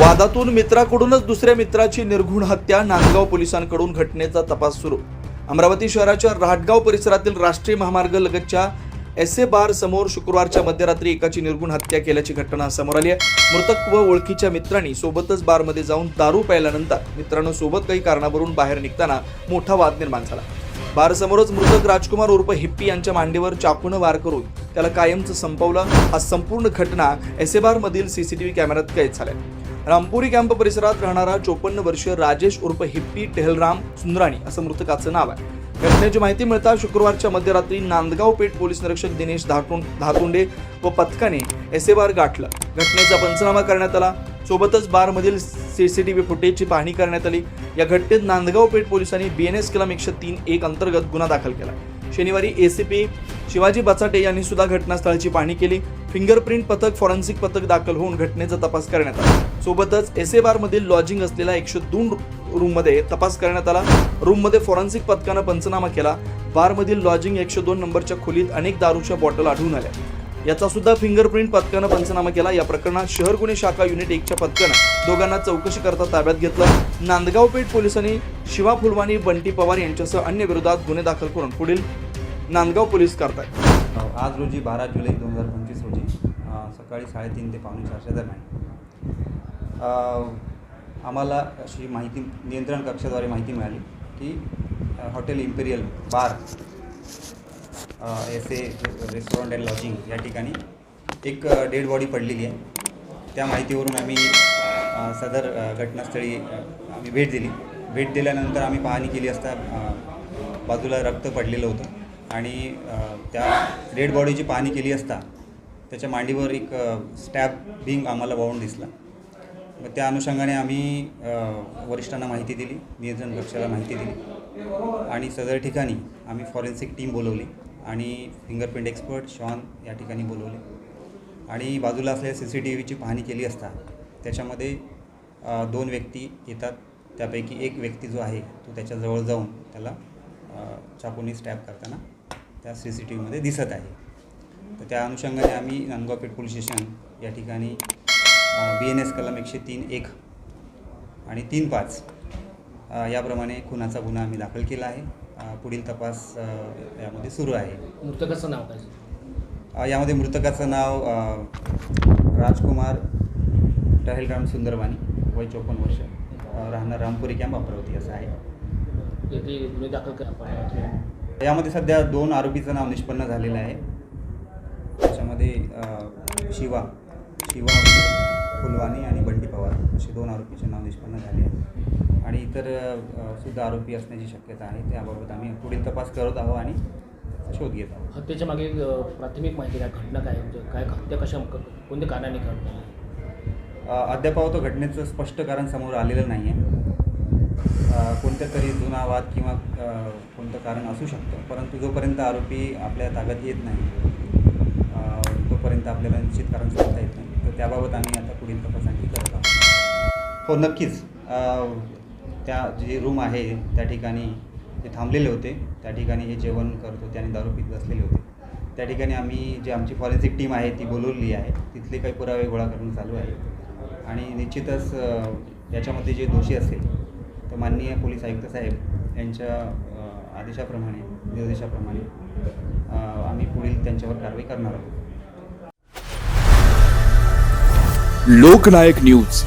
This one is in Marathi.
वादातून मित्राकडूनच दुसऱ्या मित्राची निर्घुण हत्या नांदगाव पोलिसांकडून घटनेचा तपास सुरू. अमरावती शहराच्या राहटगाव परिसरातील राष्ट्रीय महामार्ग लगतच्या एस ए बार समोर शुक्रवारच्या मध्यरात्री एकाची निर्घुण हत्या केल्याची घटना समोर आली आहे. मृतक व ओळखीच्या मित्रांनी सोबतच बारमध्ये जाऊन दारू प्यायल्यानंतर मित्रांनो सोबत काही कारणावरून बाहेर निघताना मोठा वाद निर्माण झाला. बारसमोरच मृतक राजकुमार उर्फ हिप्पी यांच्या मांडीवर चाकूनं वार करून त्याला कायमचं संपवलं. हा संपूर्ण घटना एस ए बारमधील सीसीटीव्ही कॅमेऱ्यात कैद झाल्या. रामपुरी कॅम्प परिसरात राहणारा चोपन्न वर्षीय राजेश उर्फ हिप्पी टेहलराम सुंदराणी असं मृतकाचं नाव आहे. घटनेची माहिती मिळता शुक्रवारच्या मध्यरात्री नांदगाव पेठ पोलीस निरीक्षक दिनेश धाटुं धातुंडे व पथकाने एस ए बार गाठलं. घटनेचा पंचनामा करण्यात आला. सोबतच बारमधील सीसीटीव्ही फुटेजची पाहणी करण्यात आली. या घटनेत नांदगाव पेठ पोलिसांनी बी एन एस कलम एकशे तीन एक अंतर्गत गुन्हा दाखल केला. शनिवारी A C P Shivaji Bachate यांनी सुद्धा घटनास्थळाची पाहणी केली. फिंगरप्रिंट पथक फॉरेन्सिक पथक दाखल होऊन घटनेचा तपास करण्यात आला. सोबतच एस ए बारमधील लॉजिंग असलेल्या एकशे दोन रूममध्ये तपास करण्यात आला. रूममध्ये फॉरेन्सिक पथकानं पंचनामा केला. बारमधील लॉजिंग एकशे दोन नंबरच्या खोलीत अनेक दारूच्या बॉटल आढळून आल्या. याचा सुद्धा फिंगरप्रिंट पथकानं पंचनामा केला. या प्रकरणात शहर गुन्हे शाखा युनिट एकच्या पथकानं दोघांना चौकशी करता ताब्यात घेतलं. नांदगाव पेठ पोलिसांनी शिवा फुलवाणी बंटी पवार यांच्यासह अन्य विरोधात गुन्हे दाखल करून पुढील नांदगाव पोलीस करतायत आज रोजी बारा जुलै दोन हजार पंचवीस रोजी सकाळी साडेतीन ते पावणे चारच्या दरम्यान. आम्हाला अशी माहिती नियंत्रण कक्षाद्वारे माहिती मिळाली की hotel Imperial bar S A restaurant and lodging या ठिकाणी एक डेड बॉडी पडलेली आहे. त्या माहितीवरून आम्ही सदर घटनास्थळी आम्ही भेट दिली. भेट दिल्यानंतर आम्ही पाहणी केली असता बाजूला रक्त पडलेलं होतं. आणि त्या डेड बॉडीची पाहणी केली असता त्याच्या मांडीवर एक स्टॅब बिंग आम्हाला वाहून दिसला. मग त्या अनुषंगाने आम्ही वरिष्ठांना माहिती दिली नियंत्रण कक्षाला माहिती दिली आणि सदर ठिकाणी आम्ही फॉरेन्सिक टीम बोलवली आणि फिंगरप्रिंट एक्सपर्ट शॉन या ठिकाणी बोलवले. आणि बाजूला असलेल्या सी सी टी व्हीची पाहणी केली असता त्याच्यामध्ये दोन व्यक्ती येतात. त्यापैकी एक व्यक्ती जो आहे तो त्याच्याजवळ जाऊन त्याला अ, स्टॅप करताना त्या सी सी टी व्हीमध्ये दिसत आहे. तर त्या अनुषंगाने आम्ही नांदगाव पेठ पोलीस स्टेशन या ठिकाणी बी एन एस कलम एकशे तीन एक आणि तीन पाच याप्रमाणे खुनाचा गुन्हा आम्ही दाखल केला आहे. पुढील तपास यामध्ये सुरू आहे. मृतकाचं नाव काय? यामध्ये मृतकाचं नाव राजकुमार टहेलराम सुंदरवानी वय चोपन्न वर्ष राहणार रामपुरी कॅम्प अमरावती असं आहे. गुन्हे दाखल करा यामध्ये सध्या दोन आरोपीचं नाव निष्पन्न झालेलं आहे. त्याच्यामध्ये शिवा शिवा फुलवाणी आणि बंटी पवार असे दोन आरोपीचे नाव निष्पन्न झाले आहे. आणि इतर सुद्धा आरोपी असण्याची शक्यता आहे. त्याबाबत आम्ही पुढील तपास करत आहोत आणि शोध घेत आहोत. हत्येच्या मागे प्राथमिक माहिती काय? घटना काय? म्हणजे काय हत्या कशा क- कोणत्या कारणाने घडली? अद्याप तो घटनेचं स्पष्ट कारण समोर आलेलं नाही आहे कोणत्या तरी जुनावाद किंवा कोणतं कारण असू शकतं. परंतु जोपर्यंत आरोपी आपल्या ताब्यात येत नाही तोपर्यंत आपल्याला निश्चित कारण सांगता येत नाही. तर त्याबाबत आम्ही आता पुढील तपासणी करत आहोत. हो नक्कीच. त्या जे रूम आहे त्या ठिकाणी जे थांबलेले होते त्या ठिकाणी हे जेवण करत होते आणि दारू पीत बसलेले होते. त्या ठिकाणी आम्ही जे आमची फॉरेन्सिक टीम आहे ती बोलवलेली आहे. तिथले काही पुरावे गोळा करणं चालू आहे. आणि निश्चितच याच्यामध्ये जे दोषी असेल तर माननीय पोलीस आयुक्त साहेब यांच्या आदेशाप्रमाणे निर्देशाप्रमाणे आम्ही पुढील त्यांच्यावर कारवाई करणार आहोत. लोकनायक न्यूज.